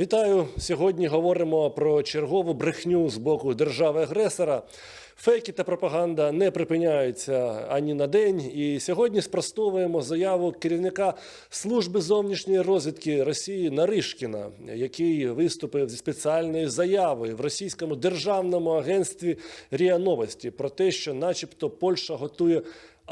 Вітаю! Сьогодні говоримо про чергову брехню з боку держави-агресора. Фейки та пропаганда не припиняються ані на день. І сьогодні спростовуємо заяву керівника служби зовнішньої розвідки Росії Наришкіна, який виступив зі спеціальною заявою в російському державному агентстві РІА Новості про те, що, начебто, Польща готує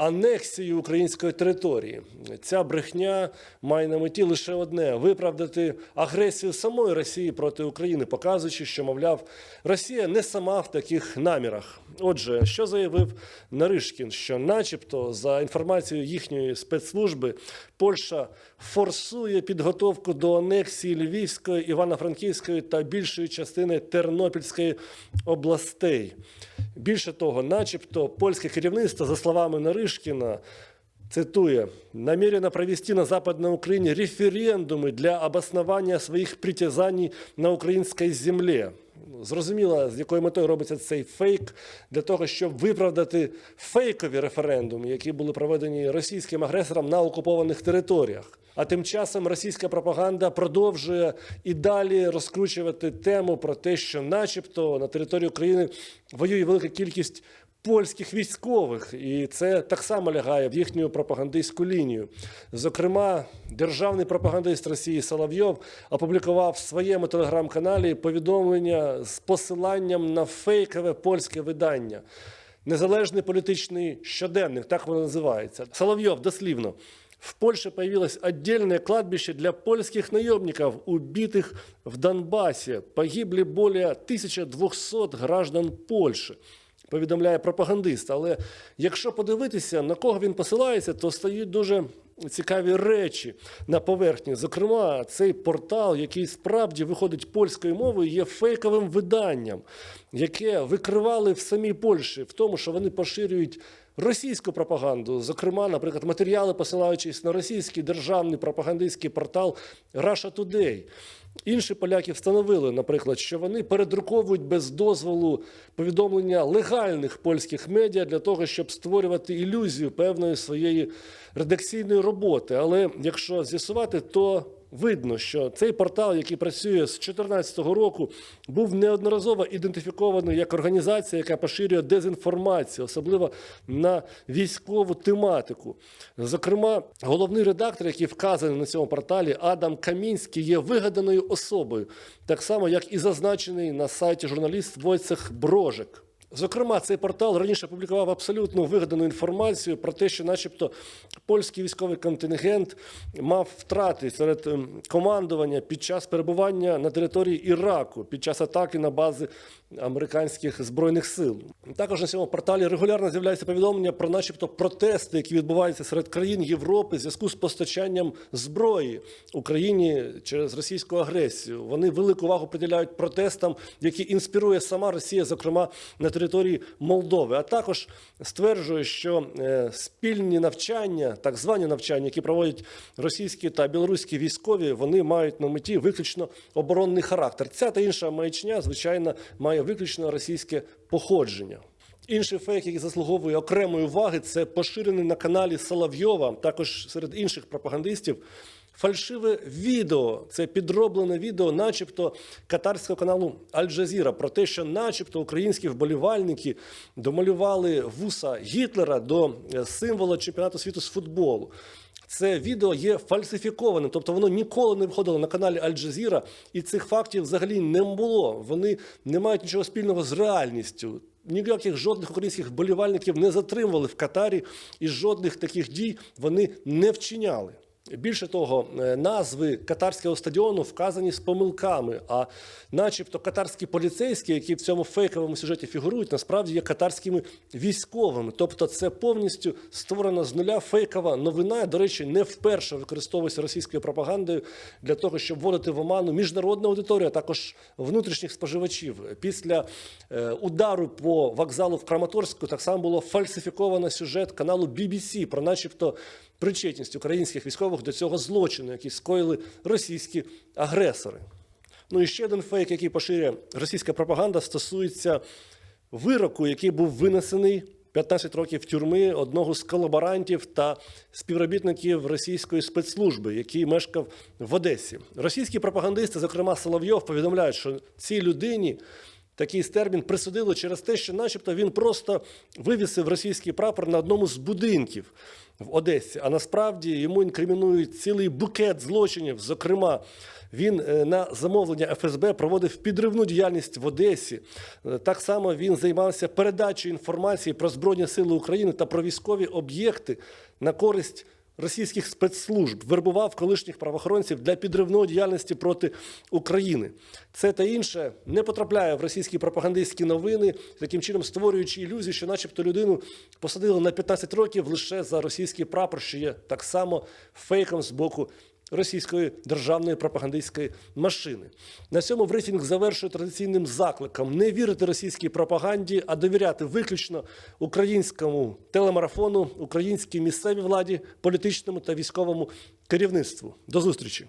анексію української території. Ця брехня має на меті лише одне виправдати агресію самої Росії проти України, показуючи, що, мовляв, Росія не сама в таких намірах. Отже, що заявив Наришкін, що, начебто, за інформацією їхньої спецслужби, Польща форсує підготовку до анексії Львівської, Івано-Франківської та більшої частини Тернопільської областей. Більше того, начебто, польське керівництво, за словами Наришкіна, цитує, намірено провести на Западній Україні референдуми для обоснування своїх притязань на українській землі. Зрозуміло, з якою метою робиться цей фейк для того, щоб виправдати фейкові референдуми, які були проведені російським агресором на окупованих територіях. А тим часом російська пропаганда продовжує і далі розкручувати тему про те, що, начебто, на території України воює велика кількість польських військових, і це так само лягає в їхню пропагандистську лінію. Зокрема, державний пропагандист Росії Соловйов опублікував в своєму телеграм-каналі повідомлення з посиланням на фейкове польське видання. Незалежний політичний щоденник, так воно називається. Соловйов дослівно. В Польше появилось отдельное кладбище для польских наемников, убитых в Донбассе. Погибли более 1200 граждан Польщі повідомляє пропагандист. Але якщо подивитися, на кого він посилається, то стають дуже цікаві речі на поверхні. Зокрема, цей портал, який справді виходить польською мовою, є фейковим виданням, яке викривали в самій Польщі в тому, що вони поширюють. Російську пропаганду, зокрема, наприклад, матеріали, посилаючись на російський державний пропагандистський портал Russia Today. Інші поляки встановили, наприклад, що вони передруковують без дозволу повідомлення легальних польських медіа для того, щоб створювати ілюзію певної своєї редакційної роботи. Але якщо з'ясувати, то видно, що цей портал, який працює з 2014 року, був неодноразово ідентифікований як організація, яка поширює дезінформацію, особливо на військову тематику. Зокрема, головний редактор, який вказаний на цьому порталі, Адам Камінський, є вигаданою особою, так само як і зазначений на сайті журналіст Войцех Брожик. Зокрема, цей портал раніше публікував абсолютно вигадану інформацію про те, що, начебто, польський військовий контингент мав втрати серед ем, командування під час перебування на території Іраку під час атаки на бази американських збройних сил. Також на цьому порталі регулярно з'являються повідомлення про, начебто, протести, які відбуваються серед країн Європи в зв'язку з постачанням зброї Україні через російську агресію. Вони велику увагу приділяють протестам, які інспірує сама Росія, зокрема на території Молдови. А також стверджує, що е, спільні навчання, так звані навчання, які проводять російські та білоруські військові, вони мають на меті виключно оборонний характер. Ця та інша маячня, звичайно, має виключно російське походження. Інший фейк, який заслуговує окремої уваги, це поширений на каналі Соловйова, також серед інших пропагандистів. Фальшиве відео, це підроблене відео, начебто катарського каналу Аль-Джазіра, про те, що, начебто, українські вболівальники домалювали вуса Гітлера до е, символа чемпіонату світу з футболу. Це відео є фальсифікованим, тобто воно ніколи не виходило на каналі Аль-Джазіра, і цих фактів взагалі не було. Вони не мають нічого спільного з реальністю. Ніяких жодних українських вболівальників не затримували в Катарі, і жодних таких дій вони не вчиняли. Більше того, е, назви катарського стадіону вказані з помилками. А начебто катарські поліцейські, які в цьому фейковому сюжеті фігурують, насправді є катарськими військовими. Тобто, це повністю створена з нуля фейкова новина. До речі, не вперше використовується російською пропагандою для того, щоб вводити в оману міжнародну аудиторію, а також внутрішніх споживачів. Після е, удару по вокзалу в Краматорську так само було фальсифіковано сюжет каналу BBC про, начебто, причетність українських військових до цього злочину, який скоїли російські агресори. Ну і ще один фейк, який поширює російська пропаганда, стосується вироку, який був винесений 15 років тюрми одного з колаборантів та співробітників російської спецслужби, який мешкав в Одесі. Російські пропагандисти, зокрема Соловйов, повідомляють, що цій людині такий термін присудили через те, що, начебто, він просто вивісив російський прапор на одному з будинків в Одесі. А насправді йому інкримінують цілий букет злочинів. Зокрема, він е, на замовлення ФСБ проводив підривну діяльність в Одесі. Е, Так само він займався передачею інформації про Збройні Сили України та про військові об'єкти на користь російських спецслужб, вербував колишніх правоохоронців для підривної діяльності проти України. Це та інше не потрапляє в російські пропагандистські новини, таким чином створюючи ілюзію, що, начебто, людину посадили на 15 років лише за російський прапор, що є так само фейком з боку російської державної пропагандистської машини. На цьому брифінг завершує традиційним закликом не вірити російській пропаганді, а довіряти виключно українському телемарафону, українській місцевій владі, політичному та військовому керівництву. До зустрічі.